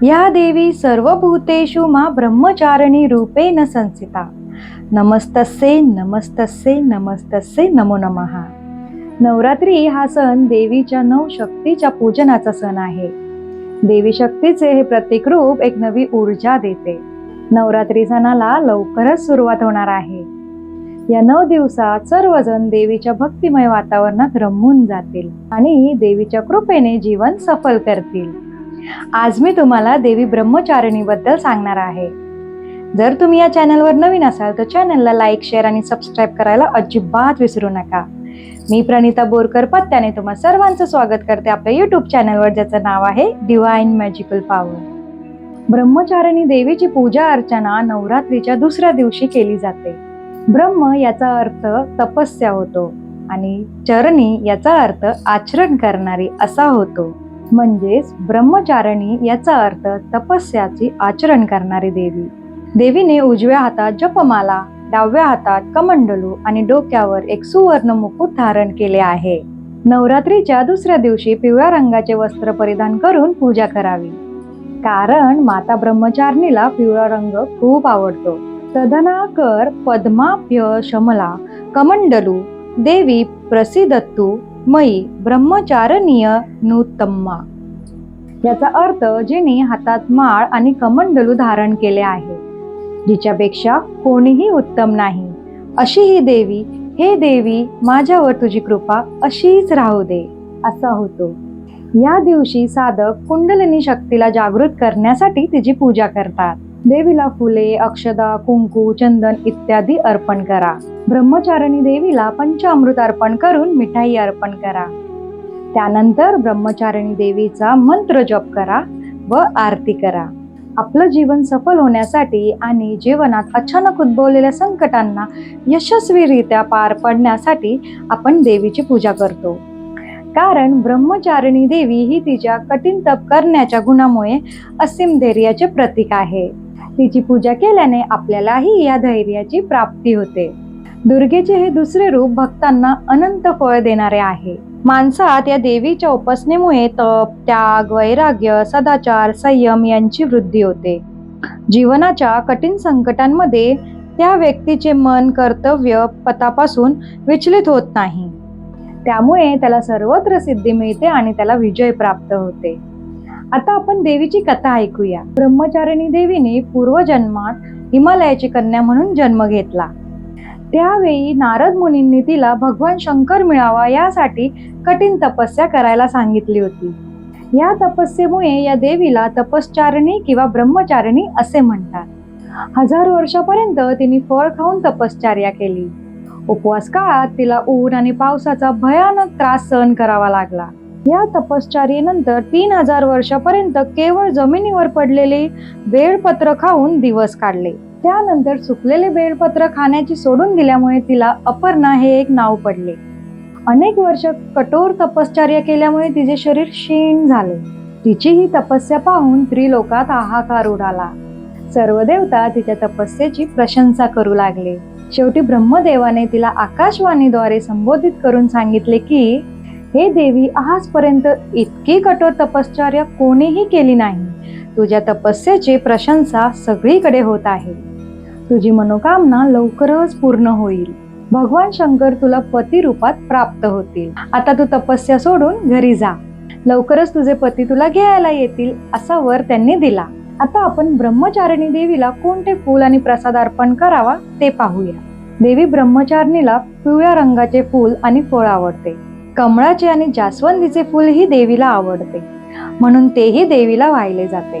या देवी सर्वभूतेषु मा ब्रह्मचारिणी रूपेण संसिता। नमस्तस्ये नमस्तस्ये नमस्तस्ये नमो नमः। नवरात्री हा सण देवीच्या नऊ शक्तीच्या पूजनाचा सण आहे। देवी शक्तीचे हे प्रत्येक रूप एक नवी ऊर्जा देते। नवरात्री सणाला लवकरच सुरुवात होणार आहे। या नऊ दिवसात सर्वजण देवीच्या भक्तिमय वातावरणात रमून जातील आणि देवीच्या कृपेने जीवन सफल करतील। आज मी तुम्हाला देवी ब्रह्मचारिणीबद्दल सांगणार आहे. जर तुम्ही या चॅनलवर नवीन असाल तर चॅनलला लाईक शेअर आणि सबस्क्राईब करायला अजिबात विसरू नका. मी प्रणिता बोरकर पत्त्याने तुम्हा सर्वांचं स्वागत करते आपल्या युट्यूब चॅनलवर ज्याचं नाव आहे डिवाइन मॅजिकल पॉवर ब्रह्मचारिणी देवीची पूजा अर्चना नवरात्रीच्या दुसऱ्या दिवशी केली जाते. ब्रह्म याचा अर्थ तपस्या होतो आणि चरणी याचा अर्थ आचरण करणारी असा होतो. म्हणजेच ब्रह्मचारिणी याचा अर्थ तपस्याची आचरण करणारी देवी. देवीने उजव्या हातात जपमाला डाव्या हातात कमंडलू आणि डोक्यावर एक सुवर्ण मुकुट धारण केले आहे. नवरात्रीच्या दुसऱ्या दिवशी पिवळ्या रंगाचे वस्त्र परिधान करून पूजा करावी. कारण माता ब्रह्मचारिणीला पिवळा रंग खूप आवडतो. सदनाकर पद्माभ्य शमला कमंडलू देवी प्रसिद्धत्तू मयी ब्रह्मचारणीय नूतम्मा. याचा अर्थ जिने हातात माळ आणि कमंडलू धारण केले आहे. जिच्यापेक्षा कोणीही उत्तम नाही. अशी ही देवी हे देवी माझ्यावर तुझी कृपा अशीच राहू दे असा होतो. या दिवशी साधक कुंडलिनी शक्तीला जागृत करण्यासाठी तिची पूजा करतात. देवीला फुले अक्षदा कुंकू चंदन इत्यादी अर्पण करा. ब्रह्मचारिणी देवीला पंचामृत अर्पण करून मिठाई अर्पण करा. त्यानंतर ब्रह्मचारिणी देवीचा मंत्र जप करा व आरती करा. आपलं जीवन सफल होण्यासाठी आणि जीवनात अचानक उद्भवलेल्या संकटांना यशस्वीरित्या पार पडण्यासाठी आपण देवीची पूजा करतो. कारण ब्रह्मचारिणी देवी ही तिच्या कठीण तप करण्याच्या गुणामुळे असीम धैर्याचे प्रतीक आहे. तिची पूजा केल्याने आपल्यालाही या धैर्याची प्राप्ती होते. दुर्गेचे हे दुसरे रूप भक्तांना अनंत फळ देणारे आहे. माणसात या देवीच्या उपासनेमुळे तप त्याग वैराग्य सदाचार संयम यांची वृद्धी होते. जीवनाच्या कठीण संकटांमध्ये त्या व्यक्तीचे मन कर्तव्य पथापासून विचलित होत नाही. त्यामुळे त्याला सर्वत्र सिद्धी मिळते आणि त्याला विजय प्राप्त होते. आता आपण देवीची कथा ऐकूया. ब्रह्मचारिणी देवीने पूर्वजन्मात हिमालयाची कन्या म्हणून जन्म घेतला. त्यावेळी नारद मुनींनी तिला भगवान शंकर मिळावा यासाठी कठीण तपस्या करायला सांगितली होती. या तपस्येमुळे या देवीला तपश्चारिणी किंवा ब्रह्मचारिणी असे म्हणतात. हजार वर्षापर्यंत तिने फळ खाऊन तपश्चर्या केली. उपवास काळात तिला ऊन आणि पावसाचा भयानक त्रास सहन करावा लागला. या तपश्चर्येनंतर तीन हजार वर्षापर्यंत केवळ जमिनीवर पडलेले बेळपत्र खाऊन दिवस काढले. त्यानंतर सुकलेले बेळपत्र खाण्याची सोडून दिल्यामुळे तिला अपर्णा हे एक नाव पडले. अनेक वर्ष कठोर तपश्चर्या केल्यामुळे तिचे शरीर क्षीण झाले. तिची ही तपस्या पाहून त्रिलोकात हाहाकार उडाला. सर्व देवता तिच्या तपस्येची प्रशंसा करू लागले. शेवटी ब्रह्मदेवाने तिला आकाशवाणीद्वारे संबोधित करून सांगितले की हे देवी आजपर्यंत इतकी कठोर तपश्चर्या कोणीही केली नाही. तुझ्या तपस्येची प्रशंसा सगळीकडे होत आहे. तुझी मनोकामना लवकरच पूर्ण होईल. भगवान शंकर तुला पती रूपात प्राप्त होतील. आता तू तपस्या सोडून घरी जा. लवकरच तुझे पती तुला घ्यायला येतील असा वर त्यांनी दिला. आता आपण ब्रह्मचारिणी देवीला कोणते फूल आणि प्रसाद अर्पण करावा ते पाहूया. देवी ब्रह्मचारिणीला पिवळ्या रंगाचे फूल आणि फळ आवडते. कमळाचे आणि जास्वंदीचे फूल ही देवीला आवडते. म्हणून तेही देवीला वाहिले जाते.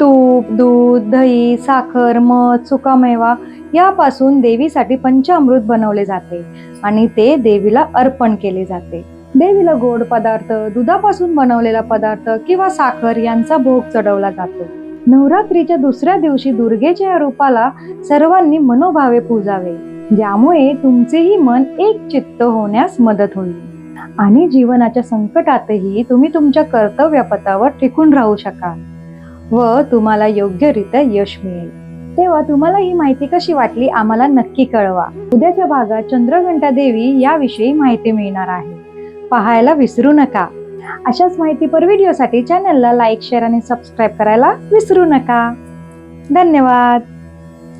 तूप दूध दही साखर मध सुकामेवा यापासून देवीसाठी पंचामृत बनवले जाते आणि ते देवीला अर्पण केले जाते. देवीला गोड पदार्थ दुधापासून बनवलेला पदार्थ किंवा साखर यांचा भोग चढवला जातो. नवरात्रीच्या दुसऱ्या दिवशी दुर्गेच्या या रूपाला सर्वांनी मनोभावे पूजावे ज्यामुळे तुमचेही मन एक चित्त होण्यास मदत होईल. आणि जीवनाच्या संकटातही तुम्ही तुमच्या कर्तव्यपथावर टिकून राहू शकाल व तुम्हाला योग्यरित्या यश मिळेल. तेव्हा तुम्हाला ही माहिती कशी वाटली आम्हाला नक्की कळवा. उद्याच्या भागात चंद्रघंटा देवी याविषयी माहिती मिळणार आहे. पाहायला विसरू नका. अशाच माहितीपर व्हिडिओसाठी चॅनलला लाईक शेअर आणि सबस्क्राईब करायला विसरू नका. धन्यवाद.